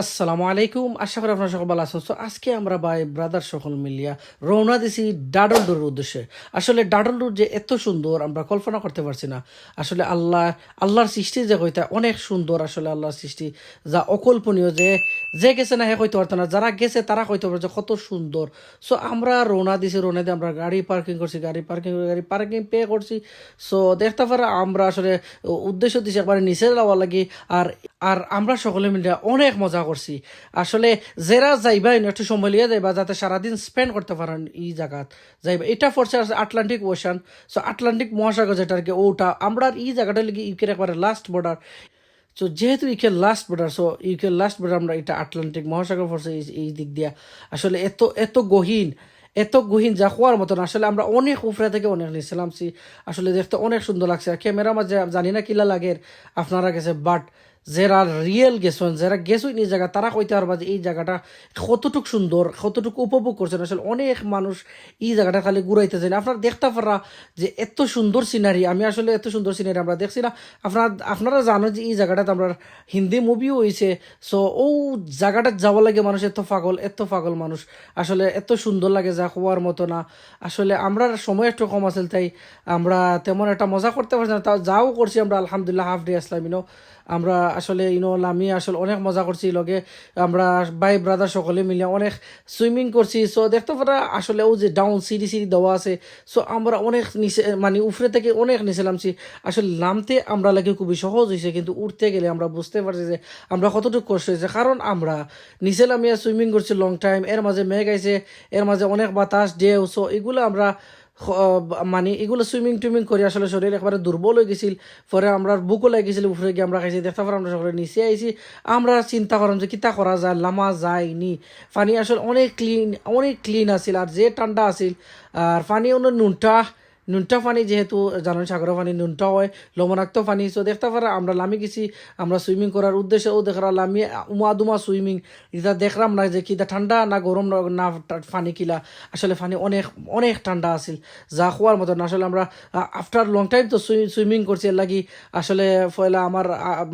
আসসালামু আলাইকুম। আশা করি আপনার সকল ভালো আছেন। তো আজকে আমরা ভাই ব্রাদার সকল মিলিয়া রওনা দিছি ডাডল ডোরের উদ্দেশ্যে। আসলে ডাডল ডোর যে এত সুন্দর, আমরা কল্পনা করতে পারছি না। আসলে আল্লাহ, আল্লাহর সৃষ্টি যে কইতা, অনেক সুন্দর আসলে আল্লাহর সৃষ্টি। যা অকল্পনীয় যে যে গেছে না হে কইতে পারতো না, যারা গেছে তারা কইতে পারছে যে কত সুন্দর। সো আমরা রওনা দিছি, রওনা দিয়ে আমরা গাড়ি পার্কিং করছি, গাড়ি পার্কিং গাড়ি পার্কিং পে করছি। সো দেখতে পারা আমরা আসলে উদ্দেশ্য দিছি একবারে নিচে যাওয়া লাগি। আর আর আমরা সকলে মিলে অনেক মজা করছি। আসলে যারা যাইবা একটু সময় লিয়ে যাইবা, যাতে সারাদিন স্পেন্ড করতে পারেন এই জায়গাত। যাইবা, এটা পড়ছে আটলান্টিক ওশান সো আটলান্টিক মহাসাগর যেটা আর কি, ওটা, আমরা এই জায়গাটা লিগে ইউকের একবারে লাস্ট বর্ডার সো যেহেতু ইউকের লাস্ট বর্ডার সো ইউকের লাস্ট বর্ডার আমরা এটা আটলান্টিক মহাসাগর পড়ছে এই- দিক দিয়া। আসলে এত এত গহীন এত গহীন যা হওয়ার মতন, আসলে আমরা অনেক উপরে থেকে অনেক নিয়েছিলাম আসলে দেখতে অনেক সুন্দর লাগছে। ক্যামেরা মাঝে জানি না কিলা লাগে আপনারা গেছে বাট যারা রিয়েল গেছেন যারা গেছেন এই জায়গা তারা কইতে পারবা যে এই জায়গাটা কতটুক সুন্দর কতটুক উপভোগ করছেন আসলে অনেক মানুষ এই জায়গাটা খালি ঘুরাইতে যায় আপনারা দেখতে পারা যে এত সুন্দর সিনারি আমি আসলে এত সুন্দর সিনারি আমরা দেখছি না আপনারা আপনারা জানো যে এই জায়গাটাতে আমরা হিন্দি মুভিও হয়েছে সো ও জায়গাটা যাওয়া লাগে মানুষ এত পাগল এত পাগল মানুষ আসলে এত সুন্দর লাগে যা হওয়ার মতো না আসলে আমরা সময় একটু কম আছিল তাই আমরা তেমন একটা মজা করতে পারছি না তাও যাও করছি আমরা আলহামদুলিল্লাহ হাফ ডে আসলাম ইনো আমরা আসলে ইনো আমি আসলে অনেক মজা করছি লগে। আমরা ভাই ব্রাদার সকলে মিলে অনেক সুইমিং করছি। সো দেখতে পারা আসলে ও যে ডাউন সিঁড়ি সিঁড়ি দেওয়া আছে। সো আমরা অনেক নিচে মানে উপরে থেকে অনেক নিচে নামছি। আসলে নামতে আমরা লাগে খুবই সহজ হয়েছে কিন্তু উঠতে গেলে আমরা বুঝতে পারছি যে আমরা কতটুকু কষ্ট হয়েছে কারণ আমরা নিচে নামিয়ে সুইমিং করছি লং টাইম এর মাঝে মেঘ আইছে, এর মাঝে অনেক বাতাস, ঢেউ। সো এগুলো আমরা মানে এগুলো সুইমিং টুইমিং করে আসলে শরীর একবারে দুর্বল হয়ে গেছিল। পরে আমরা বুকও লাগিয়েছিল উপরে গিয়ে আমরা খাইছি, দেখতে পারে আমরা সকলে নিচে আইছি। আমরা চিন্তা করলাম যে কিতা করা যায়, লামা যায় নি পানি আসলে অনেক ক্লিন অনেক ক্লিন আছিল, আর যে ঠান্ডা আছিল, আর পানি অন্য নুনটা। নুনটা পানি যেহেতু জানেন সাগরের পানি নুনটা হয়, লবণাক্ত পানি সো দেখতে পারা, আমরা লামি গেছি, আমরা সুইমিং করার উদ্দেশ্যে ও দেখরা লামি, উমা দুমা সুইমিং এটা দেখলাম না যে কিটা ঠান্ডা না গরম না পানি কিলা। আসলে পানি অনেক অনেক ঠান্ডা আছিল। যা খোয়ার মতো না আসলে আমরা আফটার লং টাইম তো সুইমিং করছি লাগি, আসলে পয়লা আমার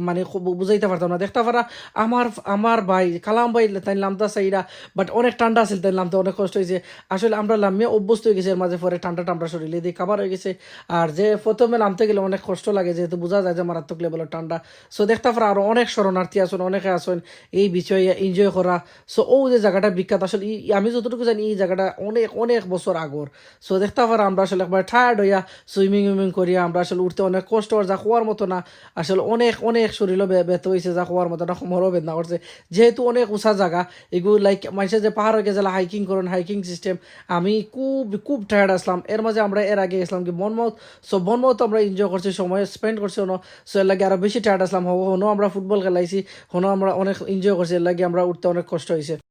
মানে বুঝাইতে পারতাম না। দেখতে পারা, আমার আমার ভাই, কালাম ভাই তাই নামতা সাইরা বাট অনেক ঠান্ডা আছিল তাই নামতে অনেক কষ্ট হয়েছে। আসলে আমরা লামিয়ে অভ্যস্ত হয়ে গেছি, এর মাঝে পরে ঠান্ডা ঠান্ডা শরীরে দিয়ে কাবার হয়ে গেছে। আর যে প্রথমে নামতে গেলে অনেক কষ্ট লাগে, যেহেতু বোঝা যায় যে মারাত্মক লেভেলের ঠান্ডা। সো দেখতে পারা আরও অনেক শরণার্থী আছেন, অনেকে আছেন এই বিষয়ে এনজয় করা। সো ও যে জায়গাটা বিখ্যাত, আসলে আমি যতটুকু জানি, এই জায়গাটা অনেক অনেক বছর আগর। সো দেখতে পারা আমরা আসলে একবার টায়ার্ড হইয়া সুইমিং উইমিং করিয়া আমরা আসলে উঠতে অনেক কষ্ট যা খোয়ার মতো না। আসলে অনেক অনেক শরীরও ব্যথা হয়েছে যা খোয়ার মতো না, কোমরও বেদনা করছে। যেহেতু অনেক উঁচা জায়গা এগুলো লাইক মানুষের যে পাহাড় হয়ে গেছে হাইকিং করেন হাইকিং সিস্টেম আমি খুব খুব টায়ার্ড আসলাম। এর মাঝে আমরা এর আগে গেছিলাম কি বনমাউথ সো বনমাউথ আমরা এনজয় করছি, সময় স্পেন্ড করছি হনো সো এর লাগে আরও বেশি টায়ার্ড আসলাম হনো আমরা ফুটবল খেলাইছি, হনো আমরা অনেক এনজয় করছি, এর লাগে আমরা উঠতে অনেক কষ্ট হয়েছে